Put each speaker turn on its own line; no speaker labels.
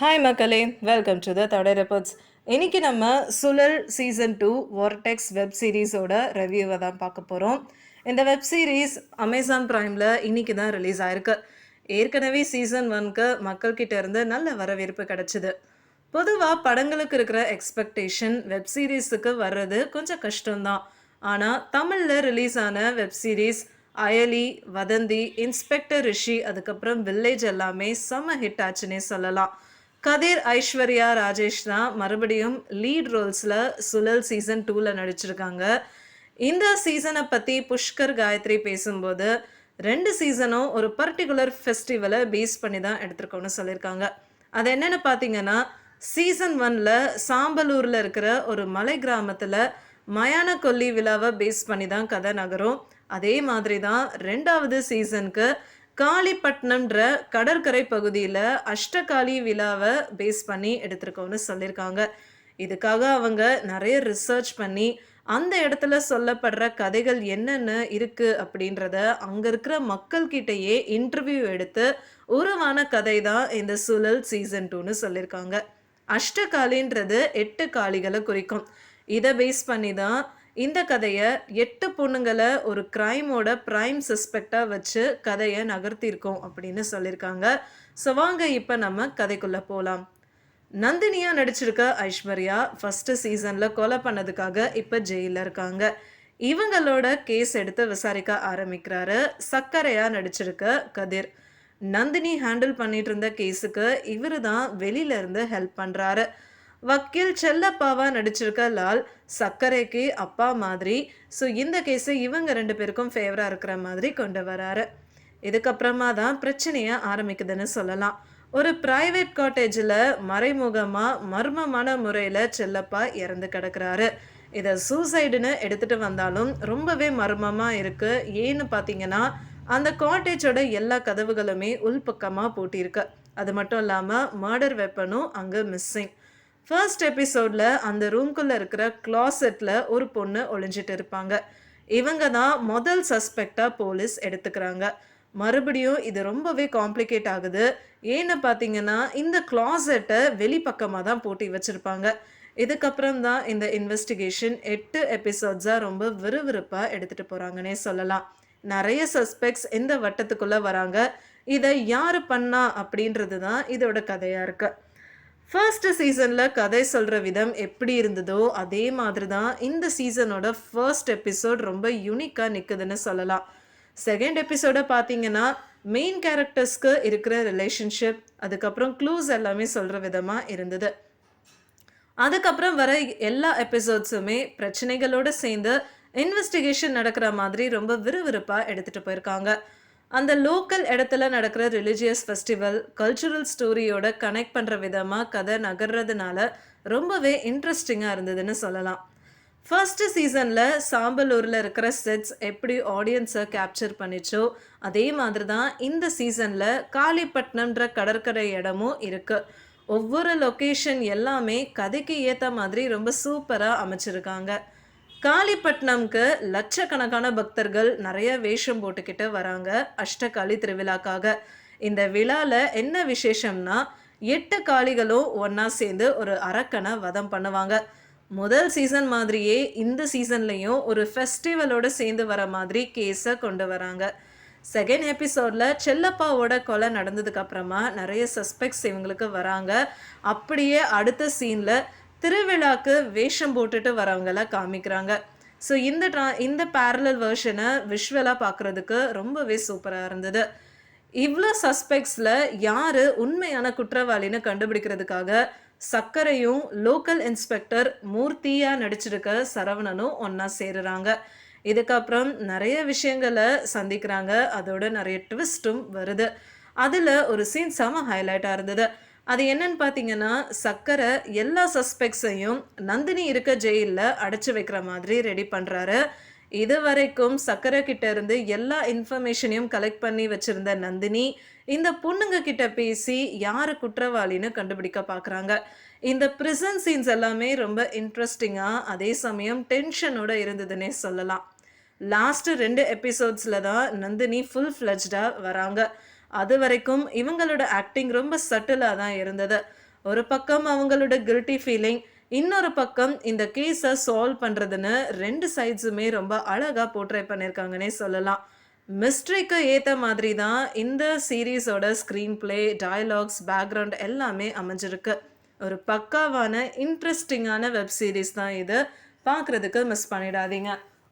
Hi மக்களே. Welcome to the தடை reports இன்னைக்கு நம்ம Suzhal season two Vortex web சீரிஸோட ரிவ்யூவை தான் பார்க்க போகிறோம் இந்த வெப் சீரிஸ் அமேசான் ப்ரைமில் இன்னைக்கு தான் ரிலீஸ் ஆயிருக்கு. ஏற்கனவே சீசன் ஒன்க்கு மக்கள்கிட்ட இருந்து நல்ல வரவேற்பு கிடச்சிது. பொதுவாக படங்களுக்கு இருக்கிற எக்ஸ்பெக்டேஷன் வெப் சீரிஸுக்கு வர்றது கொஞ்சம் கஷ்டம்தான் ஆனால் தமிழில் ரிலீஸ் ஆன வெப் சீரிஸ் அயலி வதந்தி இன்ஸ்பெக்டர் ரிஷி அதுக்கப்புறம் வில்லேஜ் எல்லாமே செம்ம ஹிட் ஆச்சுன்னே சொல்லலாம். கதிர் ஐஸ்வர்யா ராஜேஷ் தான் மறுபடியும் லீட் ரோல்ஸில் சுழல் சீசன் டூவில் நடிச்சிருக்காங்க. இந்த சீசனை பற்றி புஷ்கர் காயத்ரி பேசும்போது ரெண்டு சீசனும் ஒரு பர்டிகுலர் ஃபெஸ்டிவலை பேஸ் பண்ணி தான் எடுத்துருக்கோன்னு சொல்லியிருக்காங்க. அது என்னென்னு பார்த்தீங்கன்னா சீசன் ஒனில் சாம்பலூரில் இருக்கிற ஒரு மலை கிராமத்தில் மயான கொல்லி விழாவை பேஸ் பண்ணி தான் கதை நகரும். அதே மாதிரி தான் ரெண்டாவது சீசனுக்கு காளிப்பட்டினம்ன்ற கடற்கரை பகுதியில் அஷ்டகாளி விழாவை பேஸ் பண்ணி எடுத்திருக்கோம்னு சொல்லியிருக்காங்க. இதுக்காக அவங்க நிறைய ரிசர்ச் பண்ணி அந்த இடத்துல சொல்லப்படுற கதைகள் என்னென்ன இருக்குது அப்படின்றத அங்கே இருக்கிற மக்கள்கிட்டயே இன்டர்வியூ எடுத்து உருவான கதை தான் இந்த சுழல் சீசன் டூன்னு சொல்லியிருக்காங்க. அஷ்டகாலின்றது எட்டு காளிகளை குறிக்கும். இதை பேஸ் பண்ணி தான் இந்த கதையை எட்டு பொண்ணுங்களை ஒரு கிரைமோட பிரைம் சஸ்பெக்டாக வச்சு கதையை நகர்த்தியிருக்கோம் அப்படின்னு சொல்லியிருக்காங்க. ஸோ வாங்க இப்போ நம்ம கதைக்குள்ளே போகலாம் நந்தினியா நடிச்சிருக்க ஐஸ்வர்யா ஃபஸ்ட்டு சீசனில் கொலை பண்ணதுக்காக இப்போ ஜெயிலில் இருக்காங்க. இவங்களோட கேஸ் எடுத்து விசாரிக்க ஆரம்பிக்கிறாரு. சர்க்கரையாக நடிச்சிருக்க கதிர். நந்தினி ஹேண்டில் பண்ணிட்டு இருந்த கேஸுக்கு இவர் தான் வெளியில இருந்து ஹெல்ப் பண்ணுறாரு வக்கீல் செல்லப்பாவா நடிச்சிருக்க லால் சர்க்கரைக்கு அப்பா மாதிரி. ஸோ இந்த கேஸை இவங்க ரெண்டு பேருக்கும் ஃபேவராக இருக்கிற மாதிரி கொண்டு வராரு. இதுக்கப்புறமா தான் பிரச்சனையை ஆரம்பிக்குதுன்னு சொல்லலாம். ஒரு பிரைவேட் காட்டேஜில் மறைமுகமாக மர்மமான முறையில் செல்லப்பா இறந்து கிடக்குறாரு. இதை சூசைடுன்னு எடுத்துட்டு வந்தாலும் ரொம்பவே மர்மமாக இருக்கு. ஏன்னு பார்த்தீங்கன்னா அந்த காட்டேஜோட எல்லா கதவுகளுமே உள்பக்கமாக பூட்டியிருக்கு. அது மட்டும் இல்லாமல் மர்டர் வெப்பனும் அங்கே மிஸ்ஸிங் ஃபர்ஸ்ட் எபிசோடில் அந்த ரூம்குள்ளே இருக்கிற கிளாசெட்டில் ஒரு பொண்ணு ஒளிஞ்சிட்டு இருப்பாங்க. இவங்க தான் முதல் சஸ்பெக்டாக போலீஸ் எடுத்துக்கிறாங்க. மறுபடியும் இது ரொம்பவே காம்ப்ளிகேட் ஆகுது. ஏன்னு பார்த்தீங்கன்னா இந்த கிளாசெட்டை வெளிப்பக்கமாக தான் போட்டி வச்சுருப்பாங்க. இதுக்கப்புறம் தான் இந்த இன்வெஸ்டிகேஷன் எட்டு எபிசோட்ஸாக ரொம்ப விறுவிறுப்பாக எடுத்துகிட்டு போகிறாங்கன்னே சொல்லலாம். நிறைய சஸ்பெக்ட்ஸ் இந்த வட்டத்துக்குள்ளே வராங்க. இதை யார் பண்ணா அப்படின்றது தான் இதோட கதையாக இருக்குது ஃபர்ஸ்ட் சீசனில் கதை சொல்கிற விதம் எப்படி இருந்ததோ அதே மாதிரி தான் இந்த சீசனோட ஃபர்ஸ்ட் எபிசோட் ரொம்ப யூனிக்காக நிற்குதுன்னு சொல்லலாம். செகண்ட் எபிசோட பார்த்தீங்கன்னா மெயின் கேரக்டர்ஸ்க்கு இருக்கிற ரிலேஷன்ஷிப் அதுக்கப்புறம் க்ளூஸ் எல்லாமே சொல்கிற விதமாக இருந்தது. அதுக்கப்புறம் வர எல்லா எபிசோட்ஸுமே பிரச்சனைகளோடு சேர்ந்து இன்வெஸ்டிகேஷன் நடக்கிற மாதிரி ரொம்ப விறுவிறுப்பாக எடுத்துகிட்டு போயிருக்காங்க. அந்த லோக்கல் இடத்துல நடக்கிற ரிலிஜியஸ் ஃபெஸ்டிவல் கல்ச்சுரல் ஸ்டோரியோட கனெக்ட் பண்ணுற விதமாக கதை நகர்றதுனால ரொம்பவே இன்ட்ரெஸ்டிங்காக இருந்ததுன்னு சொல்லலாம். ஃபர்ஸ்ட் சீசனில் சாம்பலூரில் இருக்கிற செட்ஸ் எப்படி ஆடியன்ஸை கேப்சர் பண்ணிச்சோ அதே மாதிரி தான் இந்த சீசனில் காளிப்பட்டினம்ன்ற கடற்கரை இடமும் இருக்குது ஒவ்வொரு லொக்கேஷன் எல்லாமே கதைக்கு ஏற்ற மாதிரி ரொம்ப சூப்பராக அமைச்சிருக்காங்க. காளிப்பட்டினம்க்கு லட்சக்கணக்கான பக்தர்கள் நிறைய வேஷம் போட்டுக்கிட்டு வராங்க அஷ்டகாளி திருவிழாக்காக. இந்த விழாவில் என்ன விசேஷம்னா எட்டு காளிகளும் ஒன்றா சேர்ந்து ஒரு அரக்கனை வதம் பண்ணுவாங்க. முதல் சீசன் மாதிரியே இந்த சீசன்லேயும் ஒரு ஃபெஸ்டிவலோட சேர்ந்து வர மாதிரி கேஸை கொண்டு வராங்க. செகண்ட் எபிசோடில் செல்லப்பாவோட கொலை நடந்ததுக்கப்புறமா நிறைய சஸ்பெக்ட்ஸ் இவங்களுக்கு வராங்க. அப்படியே அடுத்த சீனில் திருவிழாக்கு வேஷம் போட்டுட்டு வரவங்கள காமிக்கிறாங்க. ஸோ இந்த ட்ரா இந்த பேரலல் வேர்ஷனை விஷுவலாக பார்க்குறதுக்கு ரொம்பவே சூப்பராக இருந்தது. இவ்வளோ சஸ்பெக்ட்ஸில் யார் உண்மையான குற்றவாளின்னு கண்டுபிடிக்கிறதுக்காக சக்கரையும் லோக்கல் இன்ஸ்பெக்டர் மூர்த்தியாக நடிச்சிருக்க சரவணனும் ஒன்றா சேருறாங்க. இதுக்கப்புறம் நிறைய விஷயங்களை சந்திக்கிறாங்க. அதோட நிறைய ட்விஸ்ட்டும் வருது. அதில் ஒரு சீன் செம ஹைலைட்டாக இருந்தது. அது என்னன்னு பார்த்தீங்கன்னா சக்கரை எல்லா சஸ்பெக்ட்ஸையும் நந்தினி இருக்க ஜெயிலில் அடைச்சி வைக்கிற மாதிரி ரெடி பண்ணுறாரு இது வரைக்கும் சக்கரை கிட்ட இருந்து எல்லா இன்ஃபர்மேஷனையும் கலெக்ட் பண்ணி வச்சிருந்த நந்தினி இந்த பொண்ணுங்க கிட்ட பேசி யார் குற்றவாளின்னு கண்டுபிடிக்க பார்க்குறாங்க இந்த ப்ரிசன் சீன்ஸ் எல்லாமே ரொம்ப இன்ட்ரெஸ்டிங்காக அதே சமயம் டென்ஷனோட இருந்ததுன்னே சொல்லலாம். லாஸ்ட் ரெண்டு எபிசோட்ஸில் தான் நந்தினி ஃபுல் ஃப்ளெஜ்டாக வராங்க. அது வரைக்கும் இவங்களோட ஆக்டிங் ரொம்ப சட்டிலாக தான் இருந்தது. ஒரு பக்கம் அவங்களோட கில்ட்டி ஃபீலிங் இன்னொரு பக்கம் இந்த கேஸை சால்வ் பண்ணுறதுன்னு ரெண்டு சைட்ஸுமே ரொம்ப அழகாக போர்ட்ரை பண்ணியிருக்காங்கன்னே சொல்லலாம். மிஸ்ட்ரிக்கு ஏற்ற மாதிரி தான் இந்த சீரீஸோட ஸ்க்ரீன் பிளே டயலாக்ஸ் பேக்ரவுண்ட் எல்லாமே அமைஞ்சிருக்கு. ஒரு பக்காவான இன்ட்ரெஸ்டிங்கான வெப் சீரிஸ் தான் இது. பார்க்குறதுக்கு மிஸ் பண்ணிடாதீங்க.